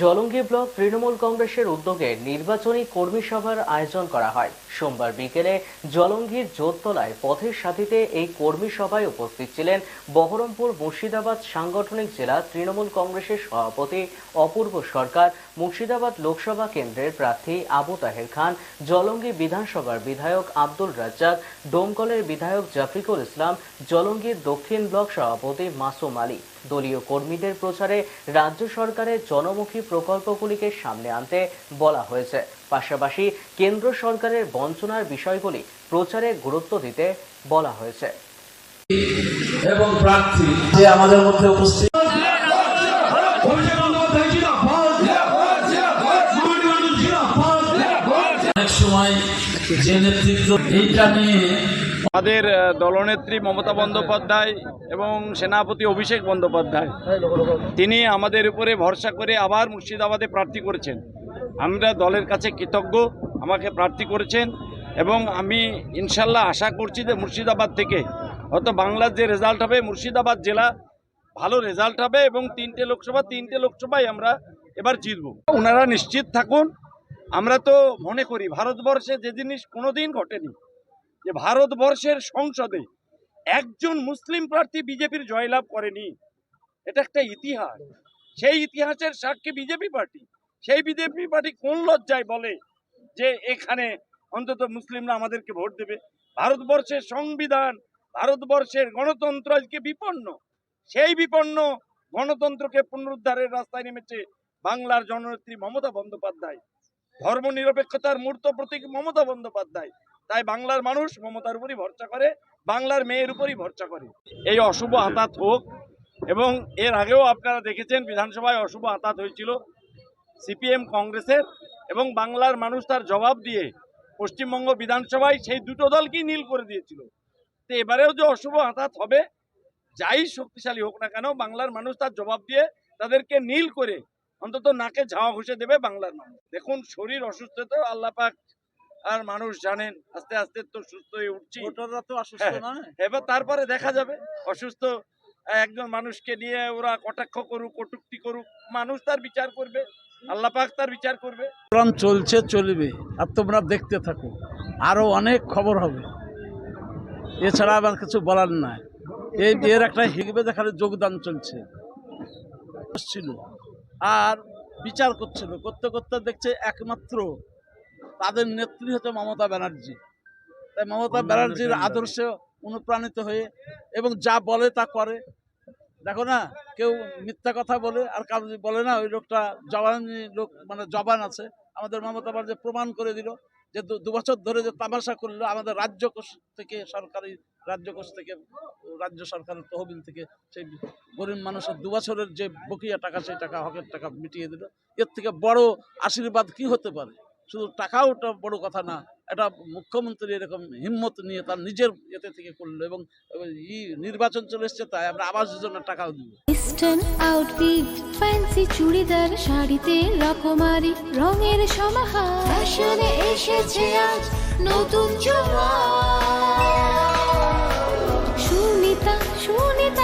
Jalangi block Trinamool কংগ্রেসের উদ্যোগে নির্বাচনী কর্মী সভার আয়োজন করা হয়। সোমবার বিকেলে জলঙ্গির জোরতলায় পথের সাথীতে এই কর্মী সভায় উপস্থিত ছিলেন বহরমপুর মুর্শিদাবাদ সাংগঠনিক জেলা তৃণমূল কংগ্রেসের সভাপতি অপূর্ব সরকার, মুর্শিদাবাদ লোকসভা কেন্দ্রের প্রার্থী আবু তাহের খান, জলঙ্গি বিধানসভার বিধায়ক আব্দুল রাজ্জাক ডোমকলের বিধায়ক জাফরিকুল ইসলাম, জলঙ্গির দক্ষিণ ব্লক সভাপতি মাসুম আলী। দলীয় কর্মীদের প্রচারে রাজ্য সরকারের জনমুখী প্রকল্পগুলিকে সামনে আনতে বলা হয়েছে। পাশাপাশি কেন্দ্র সরকারের বঞ্চনার বিষয়গুলি প্রচারে গুরুত্ব দিতে বলা হয়েছে। এবং প্রার্থী যে আমাদের মধ্যে উপস্থিত অনেক সময় যে নেতৃত্ব এইটা নিয়ে আমাদের দলনেত্রী মমতা বন্দ্যোপাধ্যায় এবং সেনাপতি অভিষেক বন্দ্যোপাধ্যায়। তিনি আমাদের উপরে ভরসা করে আবার মুর্শিদাবাদে প্রার্থী করেছেন। আমরা দলের কাছে কৃতজ্ঞ, আমাকে প্রার্থী করেছেন এবং আমি ইনশাল্লাহ আশা করছি যে মুর্শিদাবাদ থেকে হয়তো বাংলার যে রেজাল্ট হবে, মুর্শিদাবাদ জেলা ভালো রেজাল্ট হবে এবং তিনটে লোকসভা, তিনটে লোকসভায় আমরা এবার জিতব। ওনারা নিশ্চিত থাকুন, আমরা তো মনে করি, ভারতবর্ষে যে জিনিস কোনোদিন ঘটেনি। যে ভারতবর্ষের সংসদে একজন মুসলিম প্রার্থী বিজেপির জয়লাভ করেনি। এটা একটা ইতিহাস। সেই ইতিহাসের সাক্ষী বিজেপি পার্টি। সেই বিজেপি পার্টি কোন লজ্জায় বলে যে এখানে অন্তত মুসলিমরা আমাদেরকে ভোট দেবে? ভারতবর্ষের সংবিধান, ভারতবর্ষের গণতন্ত্র আজকে বিপন্ন। সেই বিপন্ন গণতন্ত্রকে পুনরুদ্ধারের রাস্তায় নেমেছে বাংলার জননেত্রী মমতা বন্দ্যোপাধ্যায়। ধর্মনিরপেক্ষতার মূর্ত প্রতীক মমতা বন্দ্যোপাধ্যায়। তাই বাংলার মানুষ মমতার উপরই ভরসা করে, বাংলার মেয়ের উপরই ভরসা করে। এই অশুভ আতাত হোক এবং এর আগেও আপনারা দেখেছেন বিধানসভায় অশুভ আতাত হয়েছিল সিপিএম কংগ্রেসের এবং বাংলার মানুষ তার জবাব দিয়ে পশ্চিমবঙ্গ বিধানসভায় সেই দুটো দলকেই নীল করে দিয়েছিল। তো এবারেও যে অশুভ আতাত হবে, যাই শক্তিশালী হোক না কেন, বাংলার মানুষ তার জবাব দিয়ে তাদেরকে নীল করে অন্তত নাকে ঝাওয়া ঘষে দেবে বাংলার মানুষ। দেখুন শরীর অসুস্থ তো আল্লাহ পাক আর মানুষ জানেন আস্তে আস্তে তো সুস্থ হয়ে উঠছি। ভোটাররা তো অসুস্থ হ্যাঁ। এবার তারপরে দেখা যাবে অসুস্থ একজন মানুষকে নিয়ে ওরা কটাক্ষ করুক কটুক্তি করুক মানুষ তার বিচার করবে আল্লাহ পাক তার বিচার করবে। প্রোগ্রাম চলছে চলবে আর তোমরা দেখতে থাকো আরও অনেক খবর হবে। এছাড়া আমার কিছু বলার নাই। এই এর একটা হিগবে দেখার যোগদান চলছে। ছিল আর বিচার করছিল করতে করতে দেখছে একমাত্র তাদের নেত্রী হচ্ছে মমতা ব্যানার্জি। তাই মমতা ব্যানার্জির আদর্শে অনুপ্রাণিত হয়ে এবং যা বলে তা করে। দেখো না কেউ মিথ্যা কথা বলে আর কারও বলে না ওই লোকটা জবানি লোক মানে জবান আছে। আমাদের মমতা ব্যানার্জি প্রমাণ করে দিল। যে দু- বছর ধরে যে তামাশা করল, আমাদের রাজ্য কোষ থেকে, সরকারি রাজ্য কোষ থেকে, রাজ্য সরকারের তহবিল থেকে সেই গরিব মানুষের দু বছরের যে বকিয়া টাকা, সেই টাকা হকের টাকা মিটিয়ে দিল। এর থেকে বড় আশীর্বাদ কি হতে পারে? শুধু টাকাও ওটা বড় কথা না এটা মুখ্যমন্ত্রী এরকম হিম্মত নিয়ে তার নিজের এতে থেকে করল এবং ই নির্বাচন চলে এসছে, তাই আমরা আবাস যোজনার টাকাও দিব। ইস্টার্ন আউটফিট ফ্যান্সি চুড়িদার, শাড়িতে রকমারি, রঙের সমাহার। ফ্যাশনে এসেছে আজ নতুন সুনিতা সুনিতা